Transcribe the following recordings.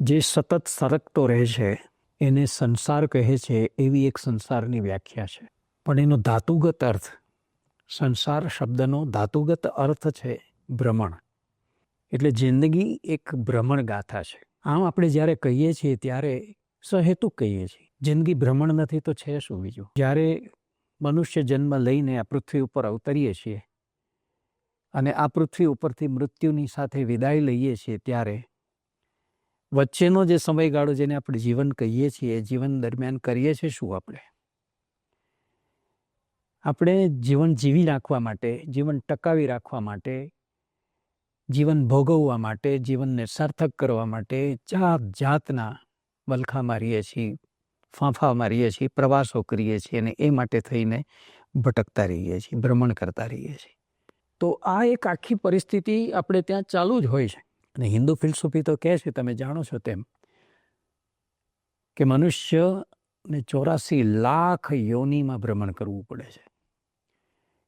જે સતત સરકતો રહે છે, એને સંસાર કહે છે, એવી એક સંસારની વ્યાખ્યા છે. પણ એનો ધાતુગત અર્થ, સંસાર શબ્દનો ધાતુગત અર્થ છે ભ્રમણ. એટલે જિંદગી એક ભ્રમણ ગાથા છે. આમ આપણે જ્યારે કહીએ છીએ, ત્યારે સહેતુક કહીએ છીએ. જિંદગી ભ્રમણ નથી તો છે શું બીજું? જ્યારે મનુષ્ય જન્મ લઈને આ પૃથ્વી ઉપર અવતરીએ છીએ અને આ પૃથ્વી ઉપરથી મૃત્યુની સાથે વિદાય લઈએ છીએ, ત્યારે વચ્ચેનો જે સમયગાળો જેને આપણે જીવન કહીએ છીએ જીવન દરમિયાન કરીએ છીએ શું આપણે? આપણે જીવન જીવી રાખવા માટે, જીવન ટકાવી રાખવા માટે, જીવન ભોગવવા માટે, જીવનને સાર્થક કરવા માટે જાત જાતના વલખા મારીએ છીએ, ફાંફા મારીએ છીએ, પ્રવાસો કરીએ છીએ અને એ માટે થઈને ભટકતા રહીએ છીએ, ભ્રમણ કરતા રહીએ છીએ. તો આ એક આખી પરિસ્થિતિ આપણે ત્યાં ચાલુ જ હોય છે. અને હિન્દુ ફિલસૂફી તો કહે છે, તમે જાણો છો તેમ, કે મનુષ્યને ચોરાસી લાખ યોનિમાં ભ્રમણ કરવું પડે છે.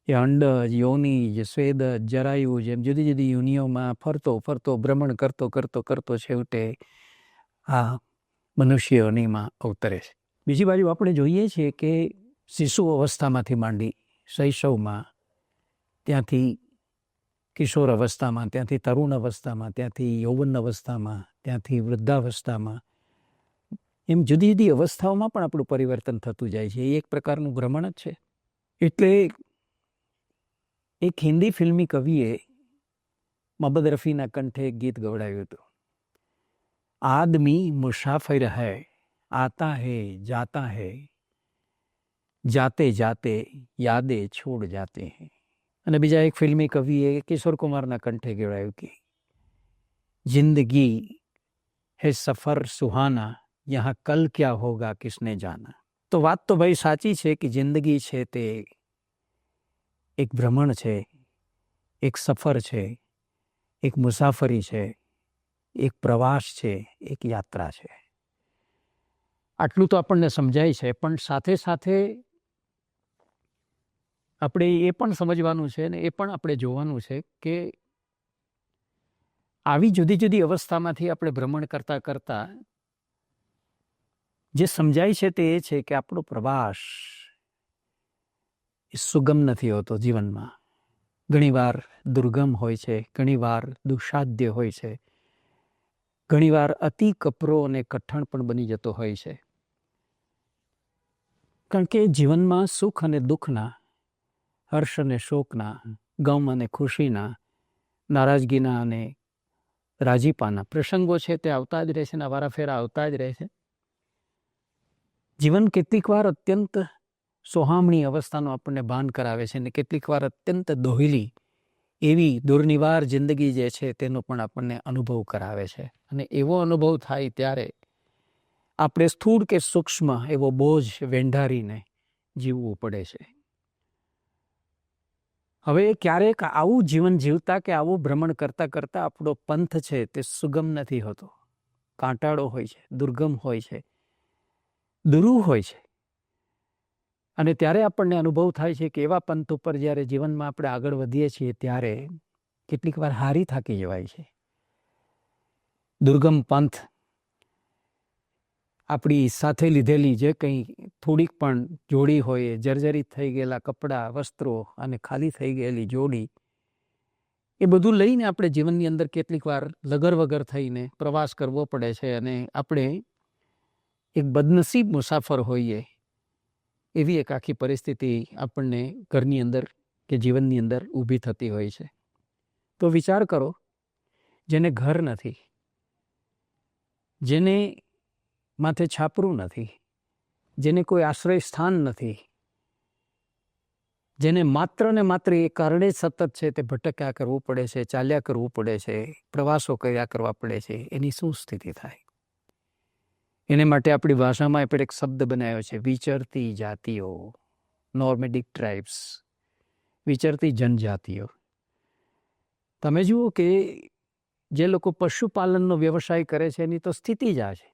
એ અંડજ યોની, જે સ્વેદ, જરાયુ જેમ જુદી જુદી યોનિઓમાં ફરતો ફરતો, ભ્રમણ કરતો કરતો કરતો છેવટે આ મનુષ્ય યોનિમાં અવતરે છે. બીજી બાજુ આપણે જોઈએ છીએ કે શિશુ અવસ્થામાંથી માંડી શૈશવમાં ત્યાંથી કિશોર અવસ્થામાં, ત્યાંથી તરુણ અવસ્થામાં, ત્યાંથી યૌવન અવસ્થામાં, ત્યાંથી વૃદ્ધાવસ્થામાં. એમ જુદી જુદી અવસ્થાઓમાં પણ આપણું પરિવર્તન થતું જાય છે. એ એક પ્રકારનું ભ્રમણ જ છે. એટલે એક હિન્દી ફિલ્મી કવિએ મોહમ્મદ રફીના કંઠે એક ગીત ગવડાવ્યું હતું. આદમી મુસાફિર હૈ, આતા હૈ, જાતા હૈ. જાતે જાતે યાદે છોડ જાતે હૈ. અને બીજા એક ફિલ્મી કવિએ કિશોર કુમારના કંઠે ગવડાવ્યું કે, જિંદગી હે સફર સુહાના, યહાં કલ ક્યા હોગા કિસને જાના? તો વાત તો ભાઈ સાચી છે કે જિંદગી છે તે એક ભ્રમણ છે, એક સફર છે, એક મુસાફરી છે, એક પ્રવાસ છે, એક યાત્રા છે. આટલું તો આપણને સમજાય છે, પણ સાથે સાથે આપણે એ પણ સમજવાનું છે ને એ પણ આપણે જોવાનું છે કે આવી જુદી જુદી અવસ્થામાંથી આપણે ભ્રમણ કરતાં કરતાં જે સમજાય છે તે એ છે કે આપણો પ્રવાસ એ સુગમ નથી હોતો જીવનમાં. ઘણીવાર દુર્ગમ હોય છે, ઘણીવાર દુઃસાધ્ય હોય છે, ઘણીવાર અતિ કપરો અને કઠણ પણ બની જતો હોય છે. કારણ કે જીવનમાં સુખ અને દુઃખના હર્ષ અને શોકના, ગમ અને ખુશીના, નારાજગીના અને રાજીપાના પ્રસંગો છે તે આવતા જ રહે છે ને વારાફેરા આવતા જ રહે છે. જીવન કેટલીક વાર અત્યંત સોહામણી અવસ્થાનું આપણને ભાન કરાવે છે અને કેટલીક વાર અત્યંત દોહિલી એવી દુર્નિવાર જિંદગી જે છે તેનો પણ આપણને અનુભવ કરાવે છે. અને એવો અનુભવ થાય ત્યારે આપણે સ્થૂળ કે સૂક્ષ્મ એવો બોજ વેંઢારીને જીવવું પડે છે. હવે ક્યારેક આવું જીવન જીવતા કે આવું ભ્રમણ કરતાં કરતાં આપણો પંથ છે તે સુગમ નથી હોતો. કાંટાળો હોય છે, દુર્ગમ હોય છે દુરૂ હોય છે. અને ત્યારે આપણને અનુભવ થાય છે કે એવા પંથ ઉપર જ્યારે જીવનમાં આપણે આગળ વધીએ છીએ ત્યારે કેટલીક વાર હારી થાકી જવાય છે. દુર્ગમ પંથ આપણી સાથે લીધેલી જે કંઈ થોડીક પણ જોડી હોય, જર્જરિત થઈ ગયેલા કપડાં, વસ્ત્રો અને ખાલી થઈ ગયેલી જોડી, એ બધું લઈને આપણે જીવનની અંદર કેટલીક વાર લગર વગર થઈને પ્રવાસ કરવો પડે છે અને આપણે એક બદનસીબ મુસાફર હોઈએ એવી એક આખી પરિસ્થિતિ આપણને ઘરની અંદર કે જીવનની અંદર ઊભી થતી હોય છે. તો વિચાર કરો, જેને ઘર નથી, જેને માથે છાપરું નથી, જેને કોઈ આશ્રય સ્થાન નથી, જેને માત્ર ને માત્ર એ કારણે સતત છે તે ભટક્યા કરવું પડે છે, ચાલ્યા કરવું પડે છે, પ્રવાસો કર્યા કરવા પડે છે, એની શું સ્થિતિ થાય? એને માટે આપણી ભાષામાં આપણે એક શબ્દ બનાવ્યો છે, વિચરતી જાતિઓ, નોર્મેડિક ટ્રાઇબ્સ, વિચરતી જનજાતિઓ. તમે જુઓ કે જે લોકો પશુપાલનનો વ્યવસાય કરે છે, એની તો સ્થિતિ જ આ છે.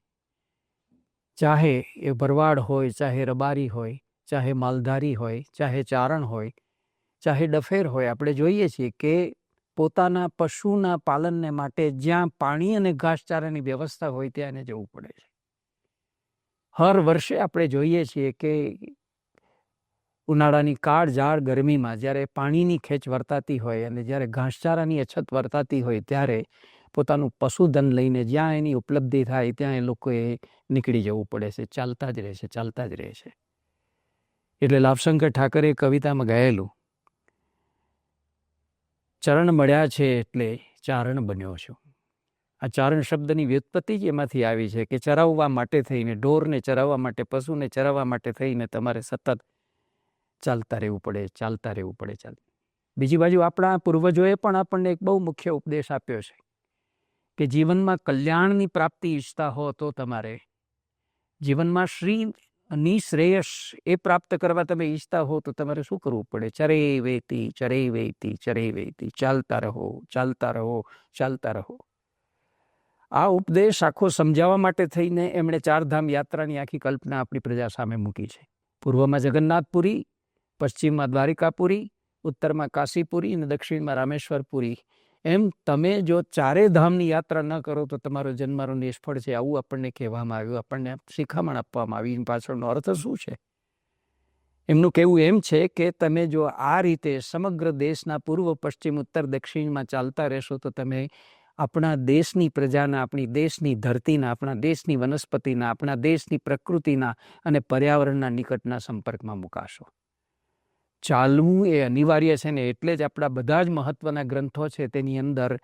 ચાહે એ ભરવાડ હોય, ચાહે રબારી હોય, ચાહે માલધારી હોય, ચાહે ચારણ હોય, ચાહે ડફેર હોય, આપણે જોઈએ છીએ કે પોતાના પશુના પાલનને માટે જ્યાં પાણી અને ઘાસચારાની વ્યવસ્થા હોય ત્યાં એને જવું પડે છે. હર વર્ષે આપણે જોઈએ છીએ કે ઉનાળાની કાળ ઝાડ ગરમીમાં જ્યારે પાણીની ખેંચ વર્તાતી હોય અને જ્યારે ઘાસચારાની અછત વર્તાતી હોય ત્યારે પોતાનું પશુધન લઈને જ્યાં એની ઉપલબ્ધિ થાય, ત્યાં એ લોકોએ નીકળી જવું પડે છે. ચાલતા જ રહે છે, ચાલતા જ રહે છે. એટલે લાભશંકર ઠાકરે કવિતામાં ગયેલું, ચરણ મળ્યા છે એટલે ચારણ બન્યો છું. આ ચારણ શબ્દની વ્યુત્પત્તિ જ એમાંથી આવી છે કે ચરાવવા માટે થઈને, ઢોરને ચરાવવા માટે, પશુને ચરાવવા માટે થઈને તમારે સતત ચાલતા રહેવું પડે, ચાલતા રહેવું પડે, ચાલ. બીજી બાજુ આપણા પૂર્વજોએ પણ આપણને એક બહુ મુખ્ય ઉપદેશ આપ્યો છે. કે જીવનમાં કલ્યાણની પ્રાપ્તિ ઈચ્છતા હો તો તમારે. જીવનમાં શ્રી નિશ્રેયસ એ પ્રાપ્ત કરવા તમે ઈચ્છતા હો તો તમારે શું કરવું પડે? ચરે વેતી ચરે વેતી ચરે વેતી, ચાલતા રહો ચાલતા રહો ચાલતા રહો. આ ઉપદેશ આખો સમજાવવા માટે થઈને એમણે ચારધામ યાત્રાની આખી કલ્પના આપણી પ્રજા સામે મૂકી છે. પૂર્વમાં જગન્નાથપુરી, પશ્ચિમમાં દ્વારિકાપુરી, ઉત્તરમાં કાશીપુરી અને દક્ષિણમાં રામેશ્વરપુરી એમ તમે જો ચારે ધામની યાત્રા ન કરો તો તમારો જન્મારો નિષ્ફળ છે આવું આપણને કહેવામાં આવ્યું, આપણને શિખામણ આપવામાં આવી. એની પાછળનો અર્થ શું છે? એમનું કહેવું એમ છે કે તમે જો આ રીતે સમગ્ર દેશના પૂર્વ, પશ્ચિમ, ઉત્તર, દક્ષિણમાં ચાલતા રહેશો તો તમે આપણા દેશની પ્રજાના, આપણી દેશની ધરતીના, આપણા દેશની વનસ્પતિના, આપણા દેશની પ્રકૃતિના અને પર્યાવરણના નિકટના સંપર્કમાં મુકાશો. ચાલવું એ અનિવાર્ય છે ને એટલે જ આપણા બધા જ મહત્ત્વના ગ્રંથો છે તેની અંદર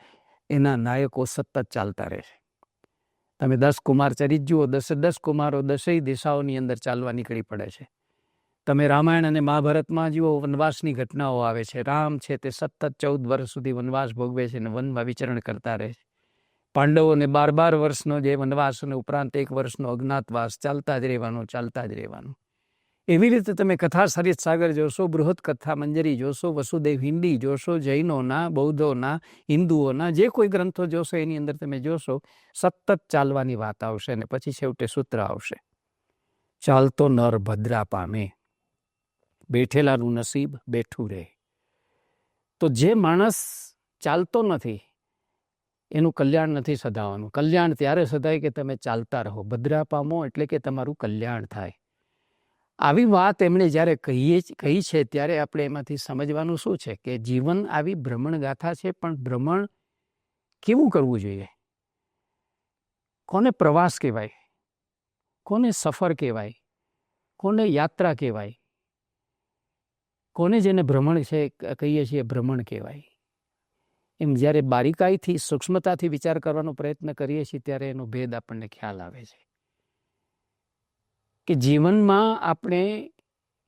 એના નાયકો સતત ચાલતા રહે છે. તમે દસ કુમાર ચરિત જુઓ, દસે, દસ કુમારો દસેય દિશાઓની અંદર ચાલવા નીકળી પડે છે. તમે રામાયણ અને મહાભારતમાં જુઓ, વનવાસની ઘટનાઓ આવે છે. રામ છે તે સતત ચૌદ વર્ષ સુધી વનવાસ ભોગવે છે અને વનમાં વિચરણ કરતા રહે છે. પાંડવોને બાર બાર વર્ષનો જે વનવાસ અને ઉપરાંત એક વર્ષનો અજ્ઞાતવાસ ચાલતા જ રહેવાનો, ચાલતા જ રહેવાનું. એવી રીતે તમે કથા સરિત સાગર જોશો, બૃહદ કથા, મંજરી જોશો, વસુદેવ હિન્દી જોશો, જૈનોના, બૌદ્ધોના, હિન્દુઓના, જે કોઈ ગ્રંથો જોશો એની અંદર તમે જોશો, સતત ચાલવાની વાત આવશે અને પછી છેવટે સૂત્ર આવશે. ચાલતો નર ભદ્રા પામે, બેઠેલાનું નસીબ બેઠું રહે. તો જે માણસ ચાલતો નથી, એનું કલ્યાણ નથી સધાવાનું. કલ્યાણ ત્યારે સધાય કે તમે ચાલતા રહો. ભદ્રા પામો એટલે કે તમારું કલ્યાણ થાય. આવી વાત એમણે જ્યારે કહીએ કહી છે, ત્યારે આપણે એમાંથી સમજવાનું શું છે કે જીવન આવી ભ્રમણ ગાથા છે, પણ ભ્રમણ કેવું કરવું જોઈએ? કોને પ્રવાસ કહેવાય? કોને સફર કહેવાય? કોને યાત્રા કહેવાય? કોને જેને ભ્રમણ છે કહીએ છીએ ભ્રમણ કહેવાય? એમ જ્યારે બારીકાઈથી, સૂક્ષ્મતાથી વિચાર કરવાનો પ્રયત્ન કરીએ છીએ, ત્યારે એનો ભેદ આપણને ખ્યાલ આવે છે. કે જીવનમાં આપણે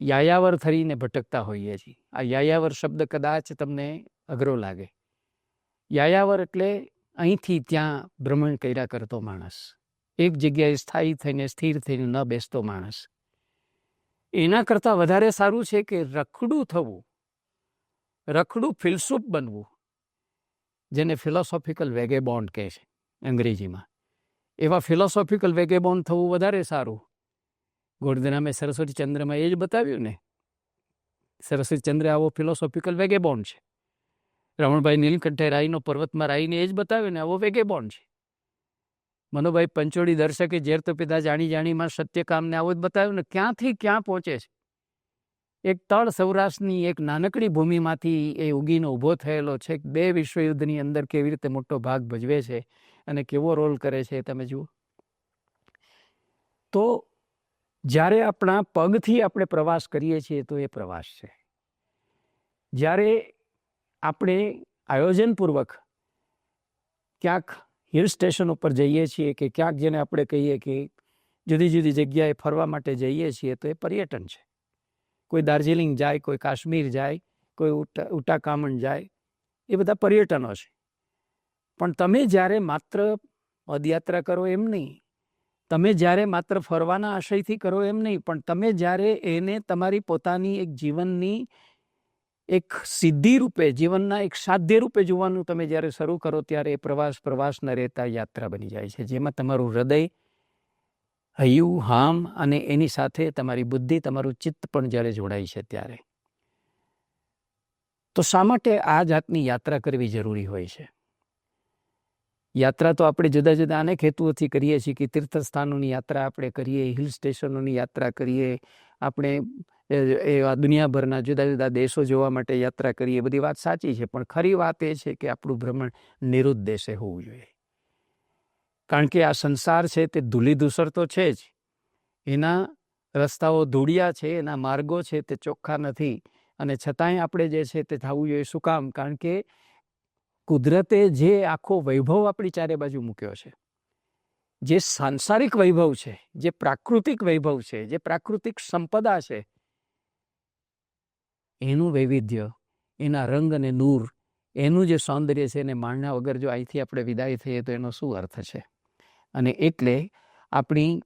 યાયાવર થઈને ભટકતા હોઈએ છીએ. આ યાયાવર શબ્દ કદાચ તમને અઘરો લાગે. યાયાવર એટલે અહીંથી ત્યાં ભ્રમણ કર્યા કરતો માણસ. એક જગ્યાએ સ્થાયી થઈને સ્થિર થઈને ન બેસતો માણસ. એના કરતાં વધારે સારું છે કે રખડું થવું. રખડું ફિલસુફ બનવું. જેને ફિલોસોફિકલ વેગેબોન્ડ કહે છે અંગ્રેજીમાં. એવા ફિલોસોફિકલ વેગેબોન્ડ થવું વધારે સારું. ગોળદનામે સરસ્વતી ચંદ્રમાં એ જ બતાવ્યું ને? સરસ્વતી ચંદ્ર આવો ફિલોસોફિકલ વેગેબોન્ડ છે. રમણભાઈ નીલકંઠે રાઈનો પર્વતમાં રાઈને એ જ બતાવ્યું ને, આવો વેગેબોન્ડ છે. મનોભાઈ પંચોળી દર્શકે ઝેર તો પિતા જાણી જાણીમાં સત્યકામને આવો જ બતાવ્યું ને, ક્યાંથી ક્યાં પહોંચે છે? એક તળ સૌરાષ્ટ્રની એક નાનકડી ભૂમિમાંથી એ ઉગીનો ઊભો થયેલો છે. બે વિશ્વયુદ્ધની અંદર કેવી રીતે મોટો ભાગ ભજવે છે અને કેવો રોલ કરે છે તમે જુઓ. તો જ્યારે આપણા પગથી આપણે પ્રવાસ કરીએ છીએ તો એ પ્રવાસ છે. જ્યારે આપણે આયોજનપૂર્વક ક્યાંક હિલ સ્ટેશન ઉપર જઈએ છીએ કે ક્યાંક જેને આપણે કહીએ કે જુદી જુદી જગ્યાએ ફરવા માટે જઈએ છીએ તો એ પર્યટન છે. કોઈ દાર્જિલિંગ જાય, કોઈ કાશ્મીર જાય, કોઈ ઉટા, ઉટાકામણ જાય, એ બધા પર્યટનો છે. પણ તમે જ્યારે માત્ર પદયાત્રા કરો એમ નહીં તમે જ્યારે માત્ર ફરવાના આશયથી કરો એમ નહીં, પણ તમે જ્યારે એને તમારી પોતાની એક જીવનની એક સિદ્ધિ રૂપે જીવનના એક સાધ્ય રૂપે જોવાનું તમે જ્યારે શરૂ કરો ત્યારે એ પ્રવાસ પ્રવાસ ન રહેતા યાત્રા બની જાય છે. જેમાં તમારું હૃદય હૈયું, હામ અને એની સાથે તમારી બુદ્ધિ, તમારું ચિત્ત પણ જ્યારે જોડાય છે ત્યારે. તો શા માટે આ જાતની યાત્રા કરવી જરૂરી હોય છે? યાત્રા તો આપણે જુદા જુદા અનેક હેતુઓથી કરીએ છીએ કે તીર્થસ્થાનોની યાત્રા આપણે કરીએ, હિલ સ્ટેશનોની યાત્રા કરીએ, આપણે એવા દુનિયાભરના જુદા જુદા દેશો જોવા માટે યાત્રા કરીએ. બધી વાત સાચી છે, પણ ખરી વાત એ છે કે આપણું ભ્રમણ નિરુદ્દેશે હોવું જોઈએ. કારણ કે આ સંસાર છે તે ધૂલી ધૂસર તો છે જ. એના રસ્તાઓ ધૂળિયા છે, એના માર્ગો છે તે ચોખ્ખા નથી. અને છતાંય આપણે જે છે તે થવું જોઈએ શું કામ? કારણ કે કુદરતે જે આખો વૈભવ આપણી ચારે બાજુ મૂક્યો છે, જે સાંસારિક વૈભવ છે, જે પ્રાકૃતિક વૈભવ છે, જે પ્રાકૃતિક સંપદા છે, એનું વૈવિધ્ય, એના રંગ અને નૂર, એનું જે સૌંદર્ય છે, એને માણના વગર જો અહીંથી આપણે વિદાય થઈએ તો એનો શું અર્થ છે? અને એટલે આપણી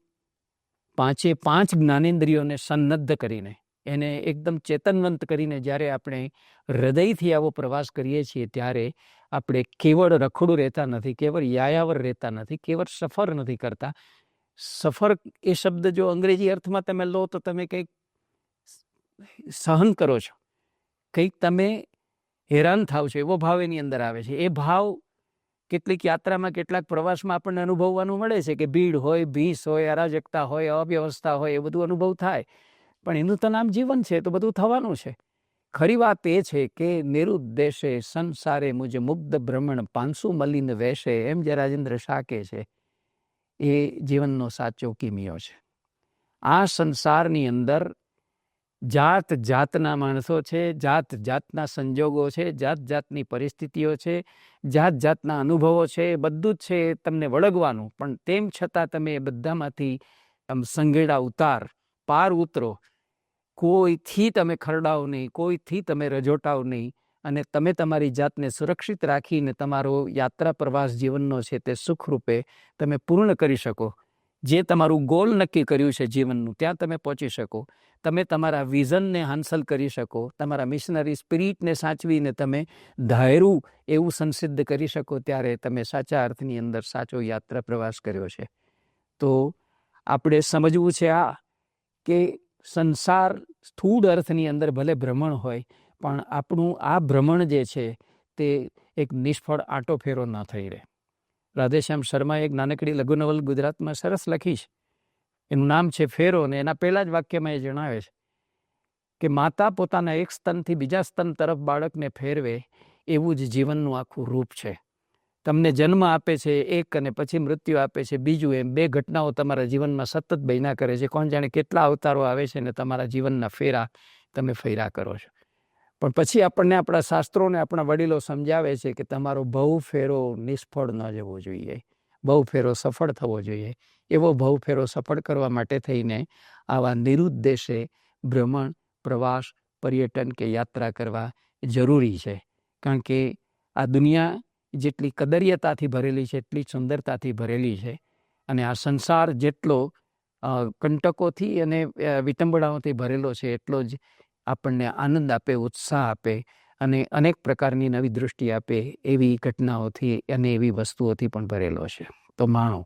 પાંચે પાંચ જ્ઞાનેન્દ્રિયોને સન્નદ્ધ કરીને, એને એકદમ ચેતનવંત કરીને જ્યારે આપણે હૃદયથી આવો પ્રવાસ કરીએ છીએ, ત્યારે આપણે કેવળ રખડું રહેતા નથી, કેવળ યાયાવર રહેતા નથી, કેવળ સફર નથી કરતા. સફર એ શબ્દ જો અંગ્રેજી અર્થમાં તમે લો તો તમે કંઈક સહન કરો છો. કંઈક તમે હેરાન થાવ છો, એવો ભાવ એની અંદર આવે છે. એ ભાવ કેટલીક યાત્રામાં, કેટલાક પ્રવાસમાં આપણને અનુભવવાનું મળે છે કે ભીડ હોય, ભીસ હોય, અરાજકતા હોય, અવ્યવસ્થા હોય, એ બધું અનુભવ થાય. પણ એનું તો નામ જીવન છે તો બધું થવાનું છે. ખરી વાત એ છે કે નિરુદ્દેશે સંસારે મુજ મુગ્ધ ભ્રમણ પાંસુ મલિન વેશે એમ જે રાજેન્દ્ર શાહ કહે છે, એ જીવનનો સાચો કિમિયો છે. આ સંસારની અંદર જાત જાતના માણસો છે, જાત જાતના સંજોગો છે, જાત જાતની પરિસ્થિતિઓ છે, જાત જાતના અનુભવો છે બધું જ છે તમને વળગવાનું. પણ તેમ છતાં તમે એ બધામાંથી સંઘેડા ઉતાર, પાર ઉતરો કોઈથી તમે ખરડાવ નહીં, કોઈથી તમે રજોટાવ નહીં અને તમે તમારી જાતને સુરક્ષિત રાખીને તમારો યાત્રા પ્રવાસ જીવનનો છે તે સુખરૂપે તમે પૂર્ણ કરી શકો. જે તમારું ગોલ નક્કી કર્યું છે જીવનનું, ત્યાં તમે પહોંચી શકો. તમે તમારા વિઝનને હાંસલ કરી શકો, તમારા મિશનરી સ્પિરિટને સાચવીને તમે ધાયરું એવું સંસિદ્ધ કરી શકો ત્યારે તમે સાચા અર્થની અંદર સાચો યાત્રા પ્રવાસ કર્યો છે. તો આપણે સમજવું છે આ કે સંસાર સ્થૂળ અર્થની અંદર ભલે ભ્રમણ હોય, પણ આપણું આ ભ્રમણ જે છે, તે એક નિષ્ફળ આંટો ફેરો ન થઈ રહે. રાધેશ્યામ શર્માએ એક નાનકડી લઘુનવલ ગુજરાતમાં સરસ લખી છે. એનું નામ છે ફેરો અને એના પહેલાં જ વાક્યમાં એ જણાવે છે કે માતા પોતાના એક સ્તનથી બીજા સ્તન તરફ બાળકને ફેરવે એવું જ જીવનનું આખું રૂપ છે. તમને જન્મ આપે છે, એક અને પછી મૃત્યુ આપે છે, બીજું એમ, બે ઘટનાઓ તમારા જીવનમાં સતત બહેના કરે છે. કોણ જાણે કેટલા અવતારો આવે છે ને તમારા જીવનના ફેરા તમે ફેરા કરો છો. પણ પછી આપણને આપણા શાસ્ત્રોને આપણા વડીલો સમજાવે છે કે તમારો બહુ ફેરો નિષ્ફળ ન જવો જોઈએ. બહુ ફેરો સફળ થવો જોઈએ. એવો બહુ ફેરો સફળ કરવા માટે થઈને આવા નિરુદ્દેશે ભ્રમણ, પ્રવાસ, પર્યટન કે યાત્રા કરવા જરૂરી છે. કારણ કે આ દુનિયા જેટલી કદરિયતાથી ભરેલી છે, એટલી સુંદરતાથી ભરેલી છે. અને આ સંસાર જેટલો કંટકોથી અને વિટંબણાઓથી ભરેલો છે, એટલો જ આપણને આનંદ આપે, ઉત્સાહ આપે અને અનેક પ્રકારની નવી દૃષ્ટિ આપે એવી ઘટનાઓથી અને એવી વસ્તુઓથી પણ ભરેલો છે. તો માણો.